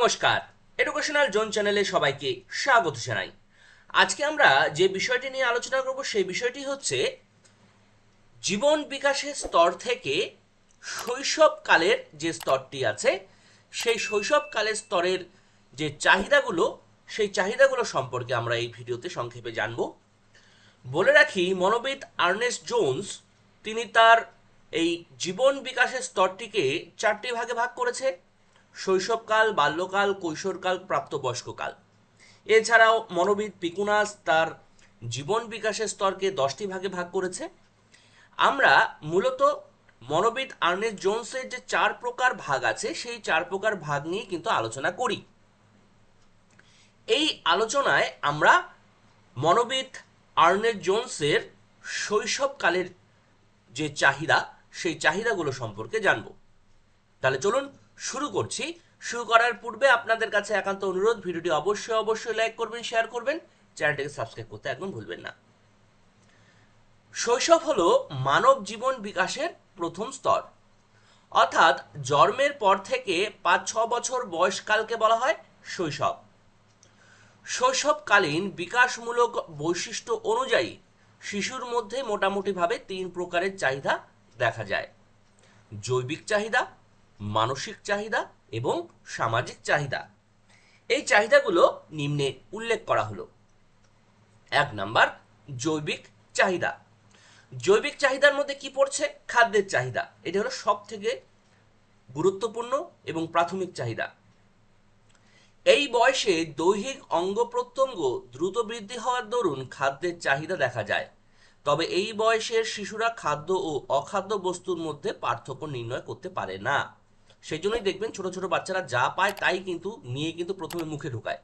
নমস্কার। Educational zone চ্যানেলে সবাইকে স্বাগত জানাই। আজকে আমরা যে বিষয়টি নিয়ে আলোচনা করব সেই বিষয়টি হচ্ছে জীবন বিকাশের স্তর থেকে শৈশবকালের যে স্তরটি আছে, সেই শৈশবকালের স্তরের যে চাহিদাগুলো, সেই চাহিদাগুলো সম্পর্কে আমরা এই ভিডিওতে সংক্ষেপে জানব। বলে রাখি, মনোবিদ আর্নেস্ট জোন্স, তিনি তার এই জীবন বিকাশের স্তরটিকে চারটি ভাগে ভাগ করেছে। শৈশবকাল, বাল্যকাল, কৈশোরকাল, প্রাপ্তবয়স্ককাল। এছাড়াও মনোবিদ পিকুনাস তার জীবন বিকাশের স্তরকে দশটি ভাগে ভাগ করেছে। আমরা মূলত মনোবিদ আর্নেস্ট জোনসের যে চার প্রকার ভাগ আছে, সেই চার প্রকার ভাগ নিয়ে কিন্তু আলোচনা করি। এই আলোচনায় আমরা মনোবিদ আর্নেস্ট জোনসের শৈশবকালের যে চাহিদা, সেই চাহিদাগুলো সম্পর্কে জানব। তাহলে চলুন শুরু করছি। শুরু করার পূর্বে আপনাদের কাছে একান্ত অনুরোধ, ভিডিওটি অবশ্যই অবশ্যই লাইক করবেন শেয়ার করবেন, চ্যানেলটিকে সাবস্ক্রাইব করতে একদম ভুলবেন না। শৈশব হলো মানব জীবন বিকাশের প্রথম স্তর। অর্থাৎ জন্মের পর থেকে পাঁচ, ছ বছর বয়সকালকে বলা হয় শৈশব। শৈশবকালীন বিকাশমূলক বৈশিষ্ট্য অনুযায়ী শিশুর মধ্যে মোটামুটিভাবে তিন প্রকারের চাহিদা দেখা যায়। জৈবিক চাহিদা মানসিক চাহিদা এবং সামাজিক চাহিদা। এই চাহিদাগুলো নিম্নে উল্লেখ করা হলো। এক নাম্বার, জৈবিক চাহিদা। জৈবিক চাহিদার মধ্যে কি পড়ছে? খাদ্যের চাহিদা। এটা হলো সব থেকে গুরুত্বপূর্ণ এবং প্রাথমিক চাহিদা। এই বয়সে দৈহিক অঙ্গ প্রত্যঙ্গ দ্রুত বৃদ্ধি হওয়ার দরুন খাদ্যের চাহিদা দেখা যায়। তবে এই বয়সের শিশুরা খাদ্য ও অখাদ্য বস্তুর মধ্যে পার্থক্য নির্ণয় করতে পারে না। সেই জন্যই দেখবেন ছোট ছোট বাচ্চারা যা পায় তাই কিন্তু নিয়ে কিন্তু প্রথমে মুখে ঢুকায়।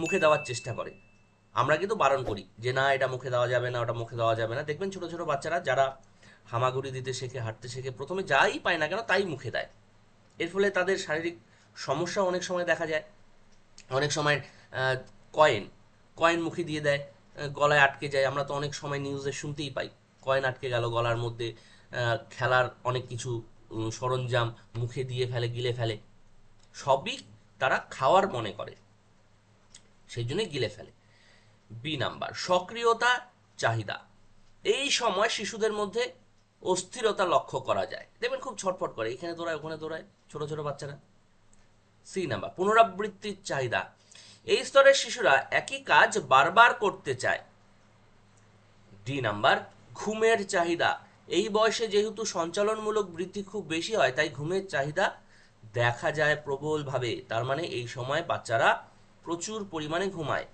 মুখে দেওয়ার চেষ্টা করে। আমরা কিন্তু বারণ করি যে, না, এটা মুখে দেওয়া যাবে না, ওটা মুখে দেওয়া যাবে না। দেখবেন ছোট ছোট বাচ্চারা যারা হামাগুড়ি দিতে শেখে, হাঁটতে শেখে, প্রথমে যাই পায় না কেন তাই মুখে দেয়। এর ফলে তাদের শারীরিক সমস্যা অনেক সময় দেখা যায়। অনেক সময় কয়েন কয়েন মুখে দিয়ে দেয় গলায় আটকে যায়। আমরা তো অনেক সময় নিউজে শুনতেই পাই, কয়েন আটকে গেল গলার মধ্যে খেলার অনেক কিছু সরঞ্জাম মুখে দিয়ে ফেলে, গিলে ফেলে। সবই তারা খাওয়ার মনে করে। সেই জন্যই গিলে ফেলে। বি নাম্বার, সক্রিয়তা, চাহিদা। এই সময় শিশুদের মধ্যে অস্থিরতা লক্ষ্য করা যায়। দেখবেন খুব ছটফট করে, এখানে দৌড়ায়, ওখানে দৌড়ায়, ছোট ছোট বাচ্চারা। সি নাম্বার, পুনরাবৃত্তির চাহিদা। এই স্তরের শিশুরা একই কাজ বারবার করতে চায়। ডি নাম্বার, ঘুমের চাহিদা। এই বয়সে যেহেতু সঞ্চালনমূলক বৃদ্ধি খুব বেশি হয়, তাই ঘুমের চাহিদা দেখা যায় প্রবলভাবে। তার মানে এই সময় বাচ্চারা প্রচুর পরিমাণে ঘুমায়।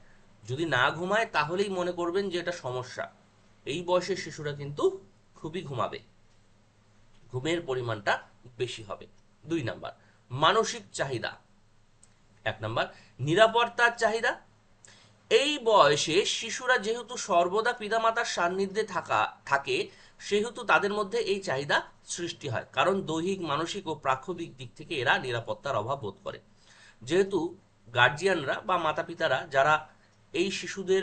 যদি না ঘুমায়, তাহলেই মনে করবেন যে এটা সমস্যা। এই বয়সের শিশুরা কিন্তু খুবই ঘুমাবে। ঘুমের পরিমাণটা বেশি হবে। দুই নাম্বার, মানসিক চাহিদা। এক নাম্বার, নিরাপত্তার চাহিদা। এই বয়সে শিশুরা যেহেতু সর্বদা পিতামাতার সান্নিধ্যে থাকা, থাকে সেহেতু তাদের মধ্যে এই চাহিদা সৃষ্টি হয়, কারণ দৈহিক, মানসিক ও প্রাক্ষবিক দিক থেকে এরা নিরাপত্তার অভাব বোধ করে। যেহেতু গার্জিয়ানরা বা মাতা পিতারা যারা এই শিশুদের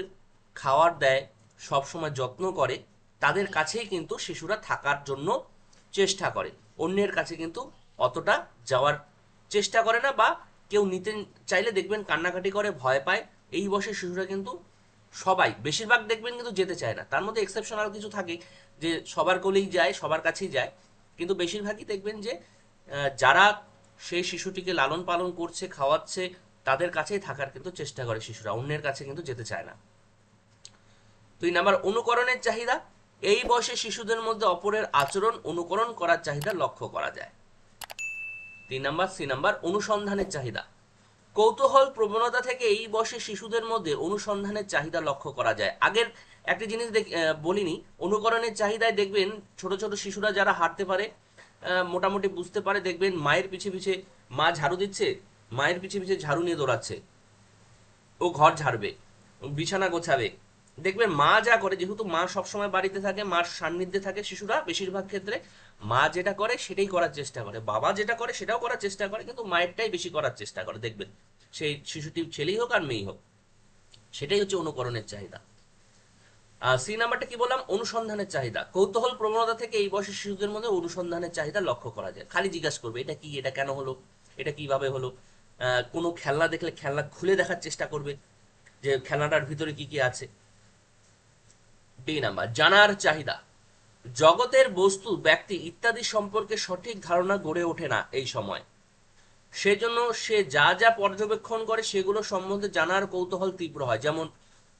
খাওয়ার দেয়, সবসময় যত্ন করে, তাদের কাছেই কিন্তু শিশুরা থাকার জন্য চেষ্টা করে। অন্যের কাছে কিন্তু অতটা যাওয়ার চেষ্টা করে না বা কেউ নিতে চাইলে দেখবেন কান্নাকাটি করে, ভয় পায়। এই বয়সের শিশুরা কিন্তু সবাই, বেশিরভাগ দেখবেন কিন্তু যেতে চায় না। তার মধ্যে এক্সেপশনাল কিছু থাকে যে সবার কোলেই যায়, সবার কাছেই যায়। কিন্তু বেশিরভাগই দেখবেন যে যারা সেই শিশুটিকে লালন পালন করছে, খাওয়াচ্ছে, তাদের কাছেই থাকার কিন্তু চেষ্টা করে শিশুরা, অন্যের কাছে কিন্তু যেতে চায় না। দুই নাম্বার, অনুকরণের চাহিদা। এই বয়সে শিশুদের মধ্যে অপরের আচরণ, অনুকরণ করার চাহিদা লক্ষ্য করা যায়। তিন নাম্বার, সি নাম্বার, অনুসন্ধানের চাহিদা। কৌতূহল, প্রবণতা থেকে এই বয়সে শিশুদের মধ্যে অনুসন্ধানের চাহিদা লক্ষ্য করা যায়। আগের একটা জিনিস বলিনি, অনুকরণের চাহিদায় দেখবেন ছোট ছোট শিশুরা যারা হাঁটতে পারে মোটামুটি বুঝতে পারে, দেখবেন মায়ের পিছে পিছে মা ঝাড়ু দিচ্ছে, মায়ের পিছে পিছে ঝাড়ু নিয়ে দৌড়াচ্ছে। ও ঘর ঝাড়বে বিছানা গোছাবে। দেখবেন মা যা করে, যেহেতু মা সবসময় বাড়িতে থাকে, মার সান্নিধ্যে থাকে শিশুরা, বেশিরভাগ ক্ষেত্রে মা যেটা করে সেটাই করার চেষ্টা করে। বাবা যেটা করে সেটাও করার চেষ্টা করে, কিন্তু মায়েরটাই বেশি করার চেষ্টা করে, দেখবেন। সেই শিশুটি ছেলেই হোক আর মেয়েই হোক, সেটাই হচ্ছে অনুকরণের চাহিদা। সি নাম্বারটা কি বললাম? অনুসন্ধানের চাহিদা। কৌতূহল প্রবণতা থেকে এই বয়সের শিশুদের মধ্যে অনুসন্ধানের চাহিদা লক্ষ্য করা যায়। খালি জিজ্ঞাসা করবে, এটা কি, এটা কেন হলো? এটা কীভাবে হলো? কোনো খেলনা দেখলে খেলনা খুলে দেখার চেষ্টা করবে যে খেলনাটার ভিতরে কি কি আছে? ডি নাম্বার, জানার চাহিদা। জগতের বস্তু, ব্যক্তি ইত্যাদি সম্পর্কে সঠিক ধারণা গড়ে ওঠে না এই সময়। সেজন্য সে যা যা পর্যবেক্ষণ করে সেগুলো সম্বন্ধে জানার কৌতূহল তীব্র হয়। যেমন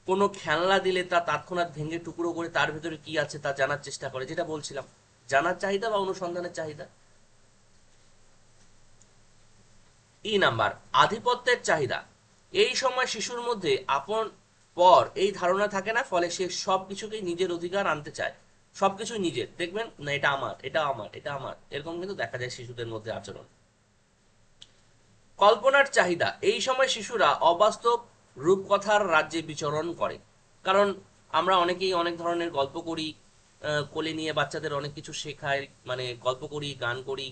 কোনো খেলনা দিলে তা তৎক্ষণাৎ ভেঙে টুকরো করে তার ভেতরে কি আছে তা জানার চেষ্টা করে, যেটা বলছিলাম। জানার চাহিদা বা অনুসন্ধানের চাহিদা? ই নাম্বার আধিপত্যের চাহিদা। এই সময় শিশুর মধ্যে আপন পর এই ধারণা থাকে না, ফলে সে সব কিছুকেই নিজের অধিকার আনতে চায়। সবকিছু নিজের। দেখবেন, না, এটা আমার এটা আমার এটা আমার। এরকম কিন্তু দেখা যায় শিশুদের মধ্যে আচরণ। কল্পনার চাহিদা। এই সময় শিশুরা অবাস্তব রূপকথার রাজ্যে বিচরণ করে। কারণ আমরা অনেকেই অনেক ধরনের গল্প করি কোলে নিয়ে বাচ্চাদের অনেক কিছু শেখাই মানে গল্প করি, গান করি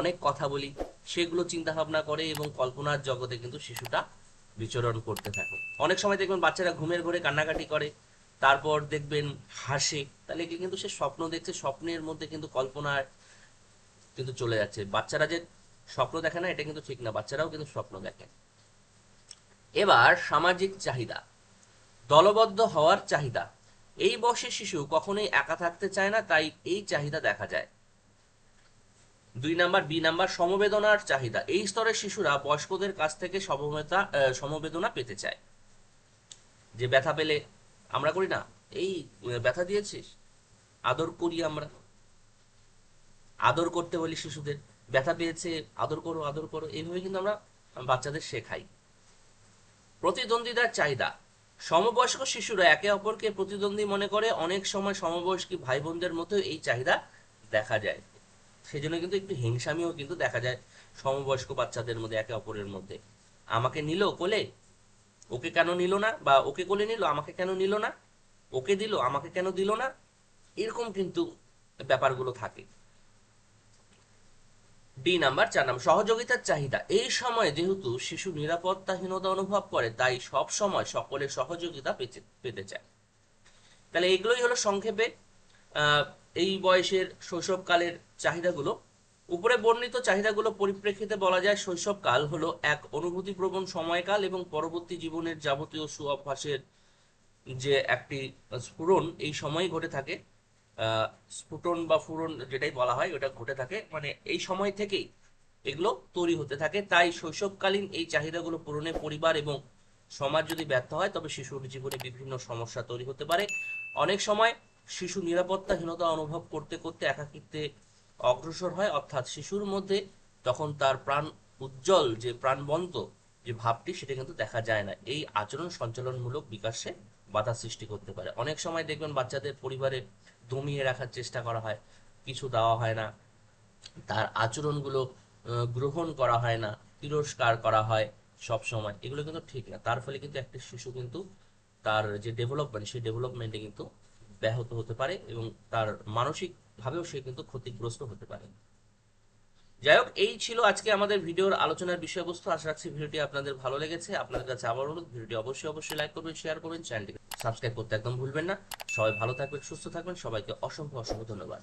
অনেক কথা বলি, সেগুলো চিন্তা ভাবনা করে এবং কল্পনার জগতে কিন্তু শিশুটা বিচরণ করতে থাকে। অনেক সময় দেখবেন বাচ্চারা ঘুমের ঘরে কান্নাকাটি করে, তারপর দেখবেন হাসে, তাহলে কি কিন্তু সে স্বপ্ন দেখছে, স্বপ্নের মধ্যে কিন্তু কল্পনার কিন্তু চলে যাচ্ছে। বাচ্চারা যে স্বপ্ন দেখে না, এটা কিন্তু ঠিক না, বাচ্চারাও কিন্তু স্বপ্ন দেখে। এবার সামাজিক চাহিদা। দলবদ্ধ হওয়ার চাহিদা। এই বয়সের শিশু কখনোই একা থাকতে চায় না, তাই এই চাহিদা দেখা যায়। দুই নাম্বার, বি নাম্বার, সমবেদনার চাহিদা। এই স্তরের শিশুরা বয়স্কদের কাছ থেকে সমবেতা সমবেদনা পেতে চায়। যে ব্যথা পেলে আমরা করি না, এই ব্যথা দিয়েছিস? আদর করি আমরা। আদর করতে বলি শিশুদের। ব্যথা পেয়েছে, আদর করো আদর করো। এইভাবে কিন্তু আমরা বাচ্চাদের শেখাই। প্রতিদ্বন্দ্বিতার চাহিদা। সমবয়স্ক শিশুরা একে অপরকে প্রতিদ্বন্দ্বী মনে করে, অনেক সময় সমবয়স্কী ভাই বোনদের মতো এই চাহিদা দেখা যায়। সেই জন্য কিন্তু একটু হিংসামিও কিন্তু দেখা যায় সমবয়স্ক বাচ্চাদের মধ্যে, একে অপরের মধ্যে। আমাকে নিল কোলে? ওকে কেন নিল না? বা ওকে কোলে নিল, আমাকে কেন নিল না? ওকে দিল, আমাকে কেন দিল না? এরকম কিন্তু ব্যাপারগুলো থাকে। ডি নাম্বার চার নাম্বার, সহযোগিতার চাহিদা। এই সময় যেহেতু শিশু নিরাপত্তাহীনতা অনুভব করে, তাই সব সময় সকলের সহযোগিতা পেতে পেতে চায়। তাহলে এগুলোই হলো সংক্ষেপে এই বয়সের শৈশবকালের চাহিদাগুলো। উপরে বর্ণিত চাহিদাগুলো পরিপ্রেক্ষিতে বলা যায়, শৈশবকাল হলো এক অনুভূতিপ্রবণ সময়কাল এবং পরবর্তী জীবনের যাবতীয় সুঅভ্যাসের যে একটি স্ফুরণ, এই সময় ঘটে থাকে। স্ফুটন বা ফুরন যেটাই বলা হয়, ওটা ঘটে থাকে। মানে এই সময় থেকেই এগুলো তৈরি হতে থাকে। তাই শৈশবকালীন এই চাহিদাগুলো পূরণে পরিবার এবং সমাজ যদি ব্যর্থ হয়, তবে শিশুর জীবনে বিভিন্ন সমস্যা তৈরি হতে পারে। অনেক সময় শিশু নিরাপত্তাহীনতা অনুভব করতে করতে একাকিত্বে অগ্রসর হয়। অর্থাৎ শিশুর মধ্যে তখন তার প্রাণ উজ্জ্বল, যে প্রাণবন্ত যে ভাবটি, সেটা কিন্তু দেখা যায় না। এই আচরণ সঞ্চালনমূলক বিকাশে বাধা সৃষ্টি করতে পারে। অনেক সময় দেখবেন বাচ্চাদের পরিবারে দমিয়ে রাখার চেষ্টা করা হয়। কিছু দেওয়া হয় না। তার আচরণগুলো গ্রহণ করা হয় না। তিরস্কার করা হয় সব সময় এগুলো কিন্তু ঠিক না। তার ফলে কিন্তু একটা শিশু কিন্তু তার যে ডেভেলপমেন্ট সেই ডেভেলপমেন্টে কিন্তু ব্যাহত হতে পারে এবং তার মানসিক ভাবেও সে কিন্তু ক্ষতিগ্রস্ত হতে পারে। যাই হোক, এই ছিল আজকে আমাদের ভিডিওর আলোচনার বিষয়বস্তু। আশা রাখছি ভিডিওটি আপনাদের ভালো লেগেছে। আপনাদের কাছে আবার অনুরোধ, ভিডিওটি অবশ্যই অবশ্যই লাইক করবেন শেয়ার করবেন চ্যানেলটিকে সাবস্ক্রাইব করতে একদম ভুলবেন না। সবাই ভালো থাকবেন সুস্থ থাকবেন। সবাইকে অসংখ্য অসংখ্য ধন্যবাদ।